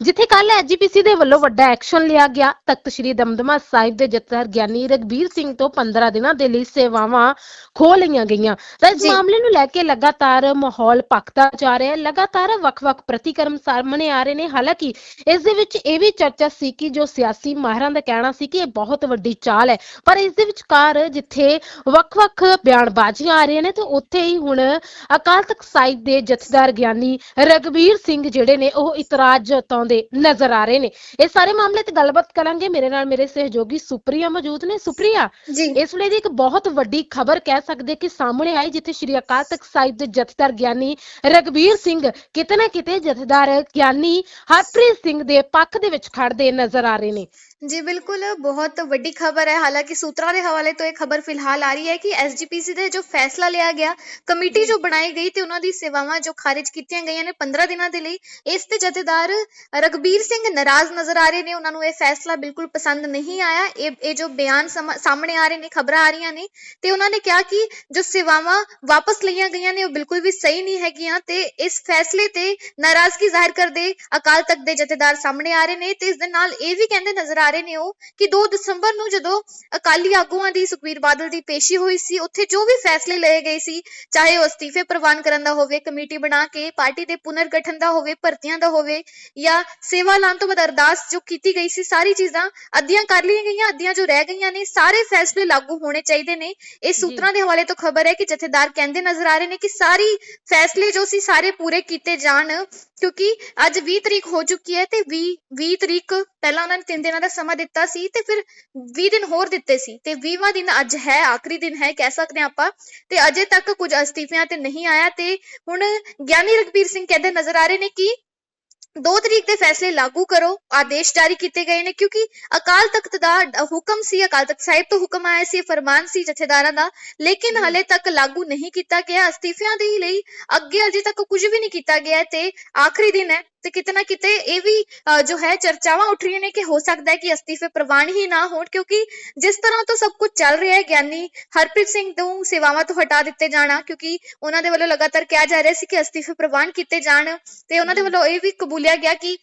ਜਿੱਥੇ ਕੱਲ ਐਜੀਪੀਸੀ ਦੇ ਵੱਲੋਂ ਵੱਡਾ ਐਕਸ਼ਨ ਲਿਆ ਗਿਆ ਤਖਤ ਸ੍ਰੀ ਦਮਦਮਾ ਸਾਹਿਬ ਦੇ ਜਥੇਦਾਰ ਗਿਆਨੀ ਰਗਬੀਰ ਸਿੰਘ ਤੋਂ 15 ਦਿਨਾਂ ਦੇ ਲਈ ਸੇਵਾਵਾਂ ਖੋਹ ਲਈਆਂ ਗਈਆਂ ਤਾਂ ਇਸ। ਮਾਮਲੇ ਨੂੰ ਲੈ ਕੇ ਲਗਾਤਾਰ ਮਾਹੌਲ ਪੱਕਦਾ ਜਾ ਰਿਹਾ ਹੈ ਲਗਾਤਾਰ ਵੱਖ-ਵੱਖ ਪ੍ਰਤੀਕਰਮ ਸਾਹਮਣੇ ਆ ਰਹੇ ਨੇ ਹਾਲਾਂਕਿ ਇਸ ਦੇ ਵਿੱਚ ਇਹ ਵੀ ਚਰਚਾ ਸੀ ਕਿ ਜੋ ਸਿਆਸੀ ਮਾਹਿਰਾਂ ਦਾ ਕਹਿਣਾ ਸੀ ਕਿ ਇਹ ਬਹੁਤ ਵੱਡੀ ਚਾਲ ਹੈ ਪਰ ਇਸ ਦੇ ਵਿਚਕਾਰ ਜਿੱਥੇ ਵੱਖ-ਵੱਖ ਬਿਆਨਬਾਜ਼ੀਆਂ ਆ ਰਹੀਆਂ ਨੇ ਤੇ ਉੱਥੇ ਹੀ ਹੁਣ ਅਕਾਲ ਤਖਤ ਸਾਹਿਬ ਦੇ ਜਥੇਦਾਰ ਗਿਆਨੀ ਰਗਵੀਰ ਸਿੰਘ ਜਿਹੜੇ ਨੇ ਉਹ ਇਤਰਾਜ਼ ਜਤਾਉਂਦੇ ਨਜ਼ਰ ਆ ਰਹੇ ਨੇ। ਇਹ ਸਾਰੇ ਮਾਮਲੇ ਤੇ ਗੱਲਬਾਤ ਕਰਾਂਗੇ। ਮੇਰੇ ਨਾਲ ਮੇਰੇ ਸਹਿਯੋਗੀ ਸੁਪਰੀਆ ਮੌਜੂਦ ਨੇ। ਸੁਪਰੀਆ ਜੀ। ਇਸ ਵੇਲੇ ਦੀ ਇੱਕ ਬਹੁਤ ਵੱਡੀ ਖਬਰ ਕਹਿ ਸਕਦੇ ਕਿ ਸਾਹਮਣੇ ਆਈ ਜਿੱਥੇ ਸ਼੍ਰੀ ਅਕਾਲ ਤਖਤ ਸਾਹਿਬ ਦੇ ਜਥੇਦਾਰ ਗਿਆਨੀ ਰਗਵੀਰ ਸਿੰਘ ਕਿਤੇ ਨਾ ਕਿਤੇ ਜਥੇਦਾਰ ਗਿਆਨੀ ਹਰਪ੍ਰੀਤ ਸਿੰਘ ਦੇ ਪੱਖ ਦੇ ਵਿੱਚ ਖੜਦੇ ਨਜ਼ਰ ਆ ਰਹੇ ਨੇ। ਜੀ ਬਿਲਕੁਲ ਬਹੁਤ ਵੱਡੀ ਖਬਰ ਹੈ। ਹਾਲਾਂਕਿ ਸੂਤਰਾਂ ਦੇ ਹਵਾਲੇ ਤੋਂ ਇਹ ਖਬਰ ਫਿਲਹਾਲ ਆ ਰਹੀ ਹੈ ਕਿ ਐਸਜੀਪੀਸੀ ਦੇ ਜੋ ਫੈਸਲਾ ਲਿਆ ਗਿਆ ਕਮੇਟੀ ਜੋ। ਬਣਾਈ ਗਈ ਤੇ ਉਹਨਾਂ ਦੀ ਸੇਵਾਵਾਂ ਜੋ ਖਾਰਿਜ ਕੀਤੀਆਂ ਗਈਆਂ ਨੇ 15 ਦਿਨਾਂ ਦੇ ਲਈ ਇਸ ਤੇ ਜਥੇਦਾਰ ਰਗਬੀਰ ਸਿੰਘ ਨਾਰਾਜ਼ ਨਜ਼ਰ ਆ ਰਹੇ ਨੇ, ਉਹਨਾਂ ਨੂੰ ਇਹ ਫੈਸਲਾ ਬਿਲਕੁਲ ਪਸੰਦ ਨਹੀਂ ਆਇਆ। ਇਹ ਇਹ ਜੋ ਬਿਆਨ ਸਾਹਮਣੇ ਆ ਰਹੇ ਨੇ, ਖਬਰਾਂ ਆ ਰਹੀਆਂ ਨੇ, ਤੇ ਉਹਨਾਂ ਨੇ ਕਿਹਾ ਕਿ ਜੋ ਸੇਵਾਵਾਂ ਵਾਪਸ ਲਈਆਂ ਗਈਆਂ ਨੇ, ਉਹ ਬਿਲਕੁਲ ਵੀ ਸਹੀ ਨਹੀਂ ਹੈਗੀਆਂ, ਤੇ ਇਸ ਫੈਸਲੇ ਤੇ ਨਾਰਾਜ਼ਗੀ ਜ਼ਾਹਿਰ ਕਰਦੇ ਅਕਾਲ ਤਖਤ ਦੇ ਜਥੇਦਾਰ ਸਾਹਮਣੇ ਆ ਰਹੇ ਨੇ, ਤੇ ਇਸ ਦੇ ਨਾਲ ਇਹ ਵੀ ਕਹਿੰਦੇ ਨਜ਼ਰ ਆ ਰਹੇ ਨੇ ਉਹ ਕਿ 2 ਦਸੰਬਰ ਨੂੰ ਜਦੋਂ ਅਕਾਲੀ ਆਗੂਆਂ ਦੀ ਸੁਖਬੀਰ ਬਾਦਲ ਦੀ ਪੇਸ਼ੀ ਹੋਈ ਸੀ, ਉੱਥੇ ਜੋ ਵੀ ਫੈਸਲੇ ਲਏ ਗਏ ਸੀ, ਚਾਹੇ ਉਹ ਅਸਤੀਫੇ ਪ੍ਰਵਾਨ ਕਰਨ ਦਾ ਹੋਵੇ, ਕਮੇਟੀ ਬਣਾ ਕੇ, ਪਾਰਟੀ ਦੇ ਪੁਨਰਗਠਨ ਦਾ ਹੋਵੇ, ਭਰਤੀਆਂ ਦਾ ਹੋਵੇ, ਜਾਂ ਸੇਵਾ ਲਾਉਣ ਤੋਂ ਬਾਅਦ ਅਰਦਾਸ ਜੋ ਕੀਤੀ ਗਈ ਸੀ ਸਾਰੀ ਚੀਜ਼ਾਂ ਅੱਧੀਆਂ ਕਰ ਲਈਆਂ ਗਈਆਂ ਅੱਧੀਆਂ ਜੋ ਰਹਿ ਗਈਆਂ ਨੇ ਸਾਰੇ ਫੈਸਲੇ ਲਾਗੂ ਹੋਣੇ ਚਾਹੀਦੇ ਨੇ। ਇਹ ਸੂਤਰਾਂ ਦੇ ਹਵਾਲੇ ਤੋਂ ਖਬਰ ਹੈ ਕਿ ਜਥੇਦਾਰ ਕਹਿੰਦੇ ਨਜ਼ਰ ਆ ਰਹੇ ਨੇ ਕਿ ਸਾਰੀ ਫੈਸਲੇ ਜੋ ਸੀ ਸਾਰੇ ਪੂਰੇ ਕੀਤੇ ਜਾਣ ਕਿਉਂਕਿ ਅੱਜ 20 ਤਰੀਕ ਹੋ ਚੁੱਕੀ ਹੈ ਤੇ 20 20 ਤਰੀਕ ਪਹਿਲਾਂ ਉਹਨਾਂ ਨੇ 3 ਦਿਨਾਂ ਦਾ ਸਮਾਂ ਦਿੱਤਾ ਸੀ ਤੇ ਫਿਰ 20 ਦਿਨ ਹੋਰ ਦਿੱਤੇ ਸੀ। ਤੇ 20ਵਾਂ ਦਿਨ ਅੱਜ ਹੈ ਆਖਰੀ ਦਿਨ ਹੈ ਕਹਿ ਸਕਦੇ ਹਾਂ ਆਪਾਂ। ਤੇ ਅਜੇ ਤੱਕ ਕੁਝ ਅਸਤੀਫਿਆਂ ਤੇ ਨਹੀਂ ਆਇਆ ਤੇ ਹੁਣ ਗਿਆਨੀ ਰਗਬੀਰ ਸਿੰਘ ਕਹਿੰਦੇ ਨਜ਼ਰ ਆ ਰਹੇ ਨੇ ਕਿ 2 ਤਰੀਕ ਦੇ ਫੈਸਲੇ ਲਾਗੂ ਕਰੋ। ਆਦੇਸ਼ ਜਾਰੀ ਕੀਤੇ ਗਏ ਨੇ ਕਿਉਂਕਿ ਅਕਾਲ ਤਖਤ ਦਾ ਹੁਕਮ ਸੀ ਅਕਾਲ ਤਖਤ ਸਾਹਿਬ ਤੋਂ ਹੁਕਮ ਆਇਆ ਸੀ ਫਰਮਾਨ ਸੀ ਜਥੇਦਾਰਾਂ ਦਾ। ਲੇਕਿਨ ਹਲੇ ਤੱਕ ਲਾਗੂ ਨਹੀਂ ਕੀਤਾ ਗਿਆ। ਅਸਤੀਫਿਆਂ ਦੇ ਲਈ ਅੱਗੇ ਅਜੇ ਤੱਕ ਕੁਝ ਵੀ ਨਹੀਂ ਕੀਤਾ ਗਿਆ ਤੇ ਆਖਰੀ ਦਿਨ ਹੈ। ਤੇ ਕਿਤੇ ਨਾ ਕਿਤੇ ਇਹ ਵੀ ਜੋ ਹੈ ਚਰਚਾਵਾਂ ਉੱਠ ਰਹੀਆਂ ਨੇ ਕਿ ਹੋ ਸਕਦਾ ਹੈ ਕਿ ਅਸਤੀਫੇ ਪ੍ਰਵਾਨ ਹੀ ਨਾ ਹੋਣ ਕਿਉਂਕਿ ਜਿਸ ਤਰ੍ਹਾਂ ਤੋਂ ਸਭ ਕੁਝ ਚੱਲ ਰਿਹਾ ਹੈ ਗਿਆਨੀ ਹਰਪ੍ਰੀਤ ਸਿੰਘ ਨੂੰ ਸੇਵਾਵਾਂ ਤੋਂ ਹਟਾ ਦਿੱਤੇ ਜਾਣਾ ਕਿਉਂਕਿ ਉਹਨਾਂ ਦੇ ਵੱਲੋਂ ਲਗਾਤਾਰ ਕਿਹਾ ਜਾ ਰਿਹਾ ਸੀ ਕਿ ਅਸਤੀਫੇ ਪ੍ਰਵਾਨ ਕੀਤੇ ਜਾਣ ਤੇ ਉਹਨਾਂ ਦੇ ਵੱਲੋਂ ਇਹ ਵੀ ਕਬੂਲਿਆ ਗਿਆ ਕਿ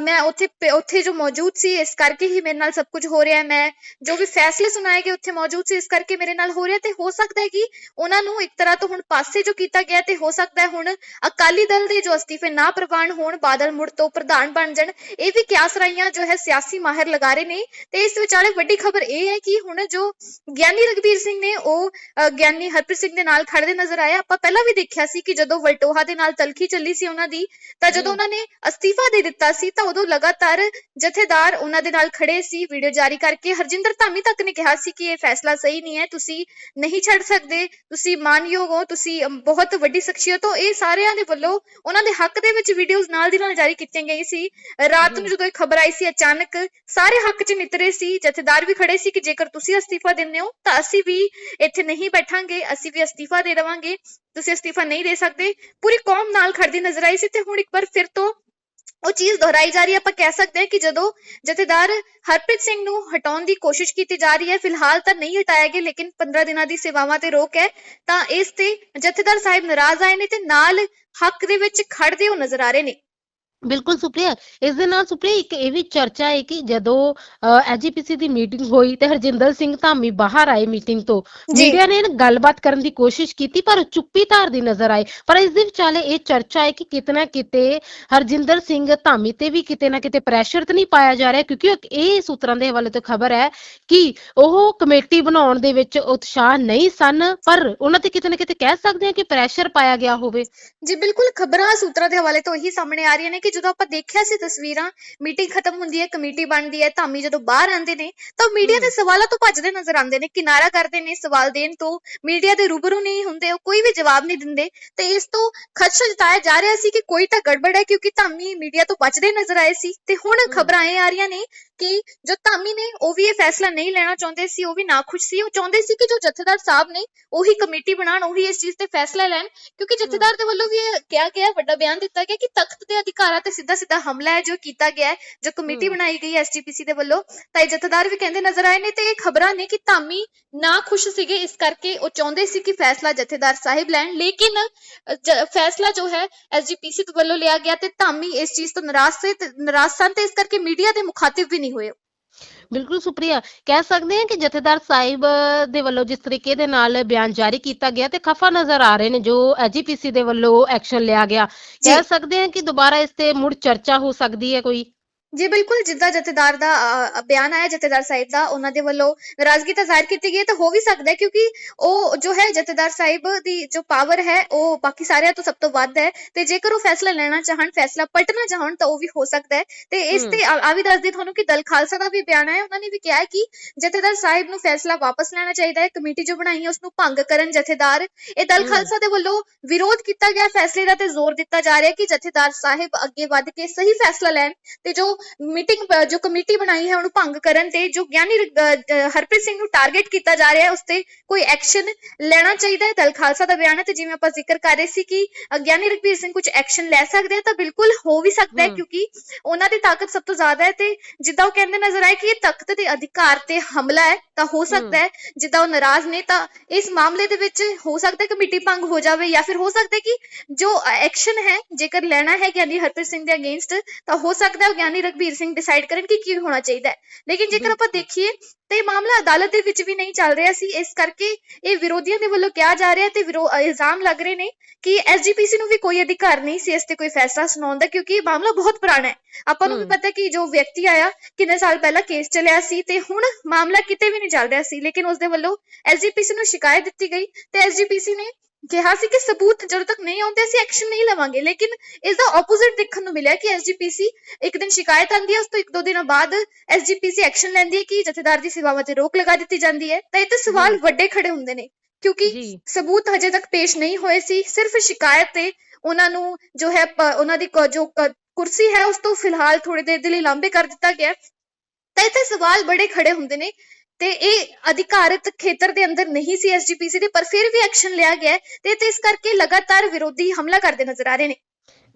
ਮੈਂ ਉੱਥੇ ਉੱਥੇ ਜੋ ਮੌਜੂਦ ਸੀ ਇਸ ਕਰਕੇ ਹੀ ਮੇਰੇ ਨਾਲ ਸਭ ਕੁਝ ਹੋ ਰਿਹਾ ਹੈ ਮੈਂ ਜੋ ਵੀ ਫੈਸਲੇ ਸੁਣਾਏ ਗਏ ਉੱਥੇ ਮੌਜੂਦ ਸੀ ਇਸ ਕਰਕੇ ਮੇਰੇ ਨਾਲ ਹੋ ਰਿਹਾ ਤੇ ਹੋ ਸਕਦਾ ਹੈ ਕਿ ਉਹਨਾਂ ਨੂੰ ਇੱਕ ਤਰ੍ਹਾਂ ਤੋਂ ਹੁਣ ਪਾਸੇ ਜੋ ਕੀਤਾ ਗਿਆ ਤੇ ਹੋ ਸਕਦਾ ਹੈ ਹੁਣ ਅਕਾਲੀ ਦਲ ਦੇ ਜੋ ਅਸਤੀਫੇ ਨਾ ਪ੍ਰਵਾਨ ਹੋਣ ਬਾਦਲ ਮੁੜ ਤੋਂ ਪ੍ਰਧਾਨ ਬਣ ਜਾਣ ਇਹ ਵੀ ਕਿਆਸ ਰਾਈਆਂ ਜੋ ਹੈ ਸਿਆਸੀ ਮਾਹਿਰ ਲਗਾ ਰਹੇ ਨੇ। ਤੇ ਇਸ ਵਿਚਾਲੇ ਵੱਡੀ ਖਬਰ ਇਹ ਹੈ ਕਿ ਹੁਣ ਜੋ ਗਿਆਨੀ ਰਗਬੀਰ ਸਿੰਘ ਨੇ ਉਹ ਗਿਆਨੀ ਹਰਪ੍ਰੀਤ ਸਿੰਘ ਦੇ ਨਾਲ ਖੜਦੇ ਨਜ਼ਰ ਆਏ। ਆਪਾਂ ਪਹਿਲਾਂ ਵੀ ਦੇਖਿਆ ਸੀ ਕਿ ਜਦੋਂ ਵਲਟੋਹਾ ਦੇ ਨਾਲ ਤਲਖੀ ਚੱਲੀ ਸੀ ਉਹਨਾਂ ਦੀ ਤਾਂ ਜਦੋਂ ਉਹਨਾਂ ਨੇ ਅਸਤੀਫਾ ਦੇ ਦਿੱਤਾ ਸੀ ਤਾਂ ਉਦੋਂ ਲਗਾਤਾਰ ਜਥੇਦਾਰ ਉਹਨਾਂ ਦੇ ਨਾਲ ਖੜੇ ਸੀ ਵੀਡੀਓ ਜਾਰੀ ਕਰਕੇ। ਹਰਜਿੰਦਰ ਧਾਮੀ ਤੱਕ ਨੇ ਕਿਹਾ ਸੀ ਕਿ ਇਹ ਫੈਸਲਾ ਸਹੀ ਨਹੀਂ ਹੈ ਤੁਸੀਂ ਨਹੀਂ ਛੱਡ ਸਕਦੇ ਤੁਸੀਂ ਮਾਨਯੋਗ ਹੋ ਤੁਸੀਂ ਬਹੁਤ ਵੱਡੀ ਸ਼ਖਸੀਅਤ ਹੋ। ਇਹ ਸਾਰਿਆਂ ਦੇ ਵੱਲੋਂ ਉਹਨਾਂ ਦੇ ਹੱਕ ਦੇ ਵਿੱਚ ਵੀਡੀਓਜ਼ ਨਾਲ ਦੀ ਨਾਲ ਜਾਰੀ ਕੀਤੀਆਂ ਗਈ ਸੀ। ਰਾਤ ਨੂੰ ਜਦੋਂ ਇਹ ਖਬਰ ਆਈ ਸੀ ਅਚਾਨਕ ਸਾਰੇ ਹੱਕ 'ਚ ਨਿਤਰੇ ਸੀ। ਜਥੇਦਾਰ ਵੀ ਖੜੇ ਸੀ ਕਿ ਜੇਕਰ ਤੁਸੀਂ ਅਸਤੀਫਾ ਦਿੰਦੇ ਹੋ ਤਾਂ ਅਸੀਂ ਵੀ ਇੱਥੇ ਨਹੀਂ ਬੈਠਾਂਗੇ ਅਸੀਂ ਵੀ ਅਸਤੀਫਾ ਦੇ ਦੇਵਾਂਗੇ। ਤੁਸੀਂ ਅਸਤੀਫਾ ਨਹੀਂ ਦੇ ਸਕਦੇ। ਪੂਰੀ ਕੌਮ ਨਾਲ ਖੜਦੀ ਨਜ਼ਰ ਆਈ ਸੀ ਤੇ ਹੁਣ ਇੱਕ ਵਾਰ ਫਿਰ ਤੋਂ ਉਹ ਚੀਜ਼ ਦੁਹਰਾਈ ਜਾ ਰਹੀ ਹੈ। ਆਪਾਂ ਕਹਿ ਸਕਦੇ ਹਾਂ ਕਿ ਜਦੋਂ ਜਥੇਦਾਰ ਹਰਪ੍ਰੀਤ ਸਿੰਘ ਨੂੰ ਹਟਾਉਣ ਦੀ ਕੋਸ਼ਿਸ਼ ਕੀਤੀ ਜਾ ਰਹੀ ਹੈ ਫਿਲਹਾਲ ਤਾਂ ਨਹੀਂ ਹਟਾਇਆ ਗਿਆ ਲੇਕਿਨ 15 ਦਿਨਾਂ ਦੀ ਸੇਵਾਵਾਂ ਤੇ ਰੋਕ ਹੈ ਤਾਂ ਇਸ ਤੇ ਜਥੇਦਾਰ ਸਾਹਿਬ ਨਾਰਾਜ਼ ਆਏ ਨੇ ਤੇ ਨਾਲ ਹੱਕ ਦੇ ਵਿੱਚ ਖੜਦੇ ਹੋ ਨਜ਼ਰ ਆ ਰਹੇ ਨੇ। ਬਿਲਕੁਲ ਸੁਪਰੀਆ ਇਸ ਦੇ ਨਾਲ ਸੁਪਰੀਆ ਇੱਕ ਇਹ ਵੀ ਚਰਚਾ ਹੈ ਕਿ ਜਦੋਂ ਐਜੀਪੀਸੀ ਦੀ ਮੀਟਿੰਗ ਹੋਈ ਤੇ ਹਰਜਿੰਦਰ ਸਿੰਘ ਧਾਮੀ ਬਾਹਰ ਆਏ ਮੀਟਿੰਗ ਤੋਂ। ਮੀਡੀਆ ਨੇ ਗੱਲਬਾਤ ਕਰਨ ਦੀ ਕੋਸ਼ਿਸ਼ ਕੀਤੀ ਪਰ ਚੁੱਪੀ ਧਾਰਦੀ ਨਜ਼ਰ ਆਏ ਪਰ ਇਸ ਦੇ ਵਿਚਾਲੇ ਇਹ ਚਰਚਾ ਹੈ ਕਿ ਕਿਤੇ ਨਾ ਕਿਤੇ ਹਰਜਿੰਦਰ ਸਿੰਘ ਧਾਮੀ ਤੇ ਵੀ ਕਿਤੇ ਨਾ ਕਿਤੇ ਪ੍ਰੈਸ਼ਰ ਤਾਂ ਨਹੀਂ ਪਾਇਆ ਜਾ ਰਿਹਾ ਕਿਉਂਕਿ ਇਹ ਸੂਤਰਾਂ ਦੇ ਹਵਾਲੇ ਤੋਂ ਖਬਰ ਹੈ ਕਿ ਉਹ ਕਮੇਟੀ ਬਣਾਉਣ ਦੇ ਵਿੱਚ ਉਤਸ਼ਾਹ ਨਹੀਂ ਸਨ ਪਰ ਉਹਨਾਂ ਤੇ ਕਿਤੇ ਨਾ ਕਿਤੇ ਕਹਿ ਸਕਦੇ ਹਾਂ ਕਿ ਪ੍ਰੈਸ਼ਰ ਪਾਇਆ ਗਿਆ ਹੋਵੇ ਜੀ ਬਿਲਕੁਲ ਖਬਰਾਂ ਸੂਤਰਾਂ ਦੇ ਹਵਾਲੇ ਤੋਂ ਇਹੀ ਸਾਹਮਣੇ ਆ ਰਹੀਆਂ ਨੇ ਕਿ ਜਦੋਂ ਆਪਾਂ ਦੇਖਿਆ ਸੀ ਤਸਵੀਰਾਂ ਮੀਟਿੰਗ ਖਤਮ ਹੁੰਦੀ ਹੈ ਕਮੇਟੀ ਬਣਦੀ ਹੈ ਧਾਮੀ ਜਦੋਂ ਬਾਹਰ ਆਉਂਦੇ ਨੇ ਤਾਂ ਮੀਡੀਆ ਦੇ ਸਵਾਲਾਂ ਤੋਂ ਭੱਜਦੇ ਨਜ਼ਰ ਆਉਂਦੇ ਨੇ ਕਿਨਾਰਾ ਕਰਦੇ ਨੇ ਸਵਾਲ ਦੇਣ ਤੋਂ। ਮੀਡੀਆ ਦੇ ਰੂਬਰੂ ਨਹੀਂ ਹੁੰਦੇ ਉਹ ਕੋਈ ਵੀ ਜਵਾਬ ਨਹੀਂ ਦਿੰਦੇ। ਤੇ ਇਸ ਤੋਂ ਖਦਸ਼ਾ ਜਤਾਇਆ ਜਾ ਰਿਹਾ ਸੀ ਕਿ ਕੋਈ ਤਾਂ ਗੜਬੜ ਹੈ ਕਿਉਂਕਿ ਧਾਮੀ ਮੀਡੀਆ ਤੋਂ ਬਚਦੇ ਨਜ਼ਰ ਆਏ ਸੀ। ਤੇ ਹੁਣ ਖਬਰਾਂ ਇਹ ਆ ਰਹੀਆਂ ਨੇ ਕਿ ਜੋ ਧਾਮੀ ਨੇ ਉਹ ਵੀ ਇਹ ਫੈਸਲਾ ਨਹੀਂ ਲੈਣਾ ਚਾਹੁੰਦੇ ਸੀ ਉਹ ਵੀ ਨਾਖੁਸ਼ ਸੀ। ਉਹ ਚਾਹੁੰਦੇ ਸੀ ਕਿ ਜੋ ਜਥੇਦਾਰ ਸਾਹਿਬ ਨੇ ਉਹੀ ਕਮੇਟੀ ਬਣਾਉਣ ਉਹੀ ਇਸ ਚੀਜ਼ ਤੇ ਫੈਸਲਾ ਲੈਣ। ਕਿਉਂਕਿ ਜਥੇਦਾਰ ਦੇ ਵੱਲੋਂ ਵੀ ਇਹ ਕਿਹਾ ਗਿਆ ਵੱਡਾ ਬਿਆਨ ਦਿੱਤਾ ਗਿਆ ਕਿ ਤਖਤ ਦੇ ਅਧਿਕਾਰਾਂ ਤੇ ਸਿੱਧਾ ਸਿੱਧਾ ਹਮਲਾ ਹੈ ਜੋ ਕੀਤਾ ਗਿਆ ਹੈ ਜੋ ਕਮੇਟੀ। ਬਣਾਈ ਗਈ ਹੈ ਐਸਜੀਪੀਸੀ ਦੇ ਵੱਲੋਂ। ਤਾਂ ਇਹ ਜਥੇਦਾਰ ਵੀ ਕਹਿੰਦੇ ਨਜ਼ਰ ਆਏ ਨੇ ਤੇ ਇਹ ਖਬਰਾਂ ਨੇ ਕਿ ਧਾਮੀ ਨਾ ਖੁਸ਼ ਸੀਗੇ ਇਸ ਕਰਕੇ ਉਹ ਚਾਹੁੰਦੇ ਸੀ ਕਿ ਫੈਸਲਾ ਜਥੇਦਾਰ ਸਾਹਿਬ ਲੈਣ। ਲੇਕਿਨ ਫੈਸਲਾ ਜੋ ਹੈ ਐਸਜੀਪੀਸੀ ਤੋਂ ਵੱਲੋਂ ਲਿਆ ਗਿਆ ਤੇ ਧਾਮੀ ਇਸ ਚੀਜ਼ ਤੋਂ ਨਾਰਾਜ਼ ਸੀ ਤੇ ਨਾਰਾਜ਼ ਸਨ ਤੇ ਇਸ ਕਰਕੇ ਮੀਡੀਆ ਦੇ ਮੁਖਾਤਿਬ ਵੀ ਨਹੀਂ ਹੋਏ। ਬਿਲਕੁਲ ਸੁਪਰੀਆ ਕਹਿ ਸਕਦੇ ਹਾਂ ਕਿ ਜਥੇਦਾਰ ਸਾਹਿਬ ਦੇ ਵੱਲੋਂ ਜਿਸ ਤਰੀਕੇ ਦੇ ਨਾਲ ਬਿਆਨ ਜਾਰੀ ਕੀਤਾ ਗਿਆ ਤੇ ਖਫਾ ਨਜ਼ਰ ਆ ਰਹੇ ਨੇ ਜੋ ਐਜੀਪੀਸੀ ਦੇ ਵੱਲੋਂ ਐਕਸ਼ਨ ਲਿਆ ਗਿਆ। ਕਹਿ ਸਕਦੇ ਹਾਂ ਕਿ ਦੁਬਾਰਾ ਇਸ ਤੇ ਮੁੜ ਚਰਚਾ ਹੋ ਸਕਦੀ ਹੈ ਕੋਈ? ਜੀ ਬਿਲਕੁਲ ਜਿੱਦਾਂ ਜਥੇਦਾਰ ਦਾ ਬਿਆਨ ਆਇਆ ਜਥੇਦਾਰ ਸਾਹਿਬ ਦਾ ਉਹਨਾਂ ਦੇ ਵੱਲੋਂ ਨਾਰਾਜ਼ਗੀ ਤਾਂ ਜ਼ਾਹਿਰ ਕੀਤੀ ਗਈ ਹੈ ਤਾਂ ਹੋ ਵੀ ਸਕਦਾ ਹੈ ਕਿਉਂਕਿ ਉਹ ਜੋ ਹੈ ਜਥੇਦਾਰ ਸਾਹਿਬ ਦੀ ਜੋ ਪਾਵਰ ਹੈ ਉਹ ਬਾਕੀ ਸਾਰਿਆਂ ਤੋਂ ਸਭ ਤੋਂ ਵੱਧ ਹੈ ਤੇ ਜੇਕਰ ਉਹ ਫੈਸਲਾ ਲੈਣਾ ਚਾਹਣ ਫੈਸਲਾ ਪਲਟਣਾ ਚਾਹਣ ਤਾਂ ਉਹ ਵੀ ਹੋ ਸਕਦਾ ਹੈ ਤੇ ਇਸ। ਤੇ ਆ ਵੀ ਦੱਸਦੀ ਤੁਹਾਨੂੰ ਕਿ ਦਲ ਖਾਲਸਾ ਦਾ ਵੀ ਬਿਆਨ ਹੈ ਉਹਨਾਂ ਨੇ ਵੀ ਕਿਹਾ ਹੈ ਕਿ ਜਥੇਦਾਰ ਸਾਹਿਬ ਨੂੰ ਫੈਸਲਾ ਵਾਪਸ ਲੈਣਾ ਚਾਹੀਦਾ ਹੈ ਕਮੇਟੀ ਜੋ ਬਣਾਈ ਹੈ ਉਸ ਨੂੰ ਭੰਗ ਕਰਨ ਜਥੇਦਾਰ ਇਹ ਦਲ। ਖਾਲਸਾ ਦੇ ਵੱਲੋਂ ਵਿਰੋਧ ਕੀਤਾ ਗਿਆ ਫੈਸਲੇ ਦਾ ਤੇ ਜ਼ੋਰ ਦਿੱਤਾ ਜਾ ਰਿਹਾ ਹੈ ਕਿ ਜਥੇਦਾਰ ਸਾਹਿਬ ਅੱਗੇ ਵੱਧ ਕੇ ਸਹੀ ਫੈਸਲਾ ਲੈਣ ਤੇ ਜੋ ਮੀਟਿੰਗ ਜੋ ਕਮੇਟੀ ਬਣਾਈ ਹੈ ਉਹਨੂੰ ਭੰਗ ਕਰਨ ਤੇ ਜੋ ਗਿਆਨੀ ਹਰਪ੍ਰੀਤ ਸਿੰਘ ਨੂੰ ਟਾਰਗੇਟ ਕੀਤਾ ਜਾ ਰਿਹਾ ਹੈ ਉਸ ਤੇ ਕੋਈ ਐਕਸ਼ਨ ਲੈਣਾ ਚਾਹੀਦਾ ਹੈ ਦਲ ਖਾਲਸਾ ਦਾ ਬਿਆਨ ਹੈ ਤੇ ਜਿਵੇਂ ਆਪਾਂ ਜ਼ਿਕਰ ਕਰ ਰਹੇ ਸੀ ਕਿ ਗਿਆਨੀ ਰਘਬੀਰ ਸਿੰਘ ਕੁਝ ਐਕਸ਼ਨ ਲੈ ਸਕਦੇ ਆ ਤਾਂ ਬਿਲਕੁਲ ਹੋ ਵੀ ਸਕਦਾ ਹੈ। ਕਿਉਂਕਿ ਉਹਨਾਂ ਦੀ ਤਾਕਤ ਸਭ ਤੋਂ ਜ਼ਿਆਦਾ ਹੈ ਤੇ ਜਿੱਦਾਂ ਉਹ ਕਹਿੰਦੇ ਨਜ਼ਰ ਆਏ ਕਿ ਇਹ ਤਖਤ ਦੇ ਅਧਿਕਾਰ ਤੇ ਹਮਲਾ ਹੈ ਤਾਂ ਹੋ ਸਕਦਾ ਹੈ ਜਿੱਦਾਂ ਉਹ ਨਾਰਾਜ਼ ਨੇ ਤਾਂ ਇਸ ਮਾਮਲੇ ਦੇ ਵਿੱਚ ਹੋ ਸਕਦਾ ਕਮੇਟੀ ਭੰਗ ਹੋ ਜਾਵੇ ਜਾਂ ਫਿਰ ਹੋ ਸਕਦਾ ਹੈ ਕਿ ਜੋ ਐਕਸ਼ਨ ਹੈ ਜੇਕਰ ਲੈਣਾ ਹੈ ਗਿਆਨੀ ਹਰਪ੍ਰੀਤ ਸਿੰਘ ਦੇ ਅਗੇਂਸਟ ਤਾਂ ਹੋ ਸਕਦਾ ਹੈ ਗਿਆਨੀ ਰਘਬੀਰ ਸਿੰਘ ਡਿਸਾਈਡ ਕਰਨ ਕਿ ਕੀ ਹੋਣਾ ਚਾਹੀਦਾ ਹੈ। ਲੇਕਿਨ ਜੇਕਰ ਆਪਾਂ ਦੇਖੀਏ ਤੇ ਇਹ ਮਾਮਲਾ ਅਦਾਲਤ ਦੇ ਵਿੱਚ ਵੀ ਨਹੀਂ ਚੱਲ ਰਿਹਾ ਸੀ। ਇਸ ਕਰਕੇ ਇਹ ਵਿਰੋਧੀਆਂ ਦੇ ਵੱਲੋਂ ਕਿਹਾ ਜਾ ਰਿਹਾ ਤੇ ਇਲਜ਼ਾਮ ਲੱਗ ਰਹੇ ਨੇ ਕਿ ਐਸਜੀਪੀਸੀ ਨੂੰ ਵੀ ਕੋਈ ਅਧਿਕਾਰ ਨਹੀਂ ਸੀ ਇਸ ਤੇ ਕੋਈ ਫੈਸਲਾ ਸੁਣਾਉਣ ਦਾ ਕਿਉਂਕਿ ਇਹ ਮਾਮਲਾ ਬਹੁਤ ਪੁਰਾਣਾ ਹੈ। ਆਪਾਂ ਨੂੰ ਵੀ। ਪਤਾ ਕਿ ਜੋ ਵਿਅਕਤੀ ਆਇਆ ਕਿੰਨੇ ਸਾਲ ਪਹਿਲਾਂ ਕੇਸ ਚੱਲਿਆ ਸੀ ਤੇ ਹੁਣ ਮਾਮਲਾ ਕਿਤੇ ਵੀ ਨਹੀਂ ਚੱਲ ਰਿਹਾ ਸੀ। ਲੇਕਿਨ ਉਸ ਦੇ ਵੱਲੋਂ ਐਸਜੀਪੀਸੀ ਨੂੰ ਸ਼ਿਕਾਇਤ ਦਿੱਤੀ ਗਈ ਤੇ ਐਸਜੀਪੀਸੀ ਨੇ ਕਿਹਾ ਸੀ ਕਿ ਸਬੂਤ ਜਦੋਂ ਤੱਕ ਨਹੀਂ ਆਉਂਦੇ ਅਸੀਂ ਐਕਸ਼ਨ ਨਹੀਂ ਲਵਾਂਗੇ ਲੇਕਿਨ ਇਸ ਦਾ ਆਪੋਜ਼ਿਟ ਦੇਖਣ ਨੂੰ ਮਿਲਿਆ ਕਿ ਐਸਜੀਪੀਸੀ ਇੱਕ ਦਿਨ ਸ਼ਿਕਾਇਤ ਆਂਦੀ ਹੈ ਉਸ ਤੋਂ ਇੱਕ ਦੋ ਦਿਨਾਂ ਬਾਅਦ ਐਸਜੀਪੀਸੀ ਐਕਸ਼ਨ ਲੈਂਦੀ ਹੈ ਕਿ ਜਥੇਦਾਰ ਦੀ ਸੇਵਾਵਾਂ ਤੇ ਰੋਕ ਲਗਾ ਦਿੱਤੀ ਜਾਂਦੀ ਹੈ ਤਾਂ ਇਹ ਤੇ ਸਵਾਲ। ਵੱਡੇ ਖੜੇ ਹੁੰਦੇ ਨੇ ਕਿਉਂਕਿ ਸਬੂਤ ਹਜੇ ਤੱਕ ਪੇਸ਼ ਨਹੀਂ ਹੋਏ ਸੀ ਸਿਰਫ ਸ਼ਿਕਾਇਤ ਤੇ ਉਹਨਾਂ ਨੂੰ ਜੋ ਹੈ ਉਹਨਾਂ ਦੀ ਜੋ ਕੁਰਸੀ ਹੈ ਉਸ ਤੋਂ ਫਿਲਹਾਲ ਥੋੜੀ ਦੇਰ ਦੇ ਲਈ ਲਾਂਬੇ ਕਰ ਦਿੱਤਾ ਗਿਆ। ਤਾਂ ਇੱਥੇ ਸਵਾਲ ਬੜੇ ਖੜੇ ਹੁੰਦੇ ਨੇ ਤੇ ਇਹ ਅਧਿਕਾਰਤ ਖੇਤਰ ਦੇ ਅੰਦਰ ਨਹੀਂ ਸੀ ਐਸਜੀਪੀਸੀ ਦੇ, ਪਰ ਫਿਰ ਵੀ ਐਕਸ਼ਨ ਲਿਆ ਗਿਆ ਤੇ ਤੇ ਇਸ ਕਰਕੇ ਲਗਾਤਾਰ ਵਿਰੋਧੀ ਹਮਲਾ ਕਰਦੇ ਨਜ਼ਰ ਆ ਰਹੇ ਨੇ।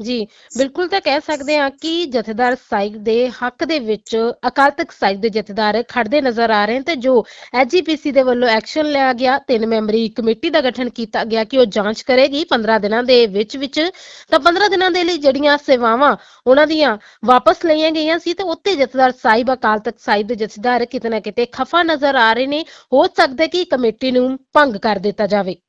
ਜੀ, ਬਿਲਕੁਲ ਤਾਂ ਕਹਿ ਸਕਦੇ ਹਾਂ ਕਿ ਜਥੇਦਾਰ ਸਾਹਿਬ ਦੇ ਹੱਕ ਦੇ ਵਿੱਚ ਅਕਾਲ ਤਖਤ ਸਾਹਿਬ ਦੇ ਜਥੇਦਾਰ ਖੜਦੇ ਨਜ਼ਰ ਆ ਰਹੇ ਨੇ ਤੇ ਜੋ ਐਜੀਪੀਸੀ ਦੇ ਵੱਲੋਂ ਐਕਸ਼ਨ ਲਿਆ ਗਿਆ, ਤਿੰਨ ਮੈਂਬਰੀ ਕਮੇਟੀ ਦਾ ਗਠਨ ਕੀਤਾ ਗਿਆ ਕਿ ਉਹ ਜਾਂਚ ਕਰੇਗੀ 15 ਦਿਨਾਂ ਦੇ ਵਿੱਚ ਵਿੱਚ। ਤਾਂ 15 ਦਿਨਾਂ ਦੇ ਲਈ ਜਿਹੜੀਆਂ ਸੇਵਾਵਾਂ ਉਹਨਾਂ ਦੀਆਂ ਵਾਪਸ ਲਈਆਂ ਗਈਆਂ ਸੀ ਤੇ ਉੱਤੇ ਜਥੇਦਾਰ ਸਾਹਿਬ ਅਕਾਲ ਤਖਤ ਸਾਹਿਬ ਦੇ ਜਥੇਦਾਰ ਕਿਤੇ ਨਾ ਕਿਤੇ ਖਫਾ ਨਜ਼ਰ ਆ ਰਹੇ ਨੇ। ਹੋ ਸਕਦਾ ਕਿ ਕਮੇਟੀ ਨੂੰ ਭੰਗ ਕਰ ਦਿੱਤਾ ਜਾਵੇ।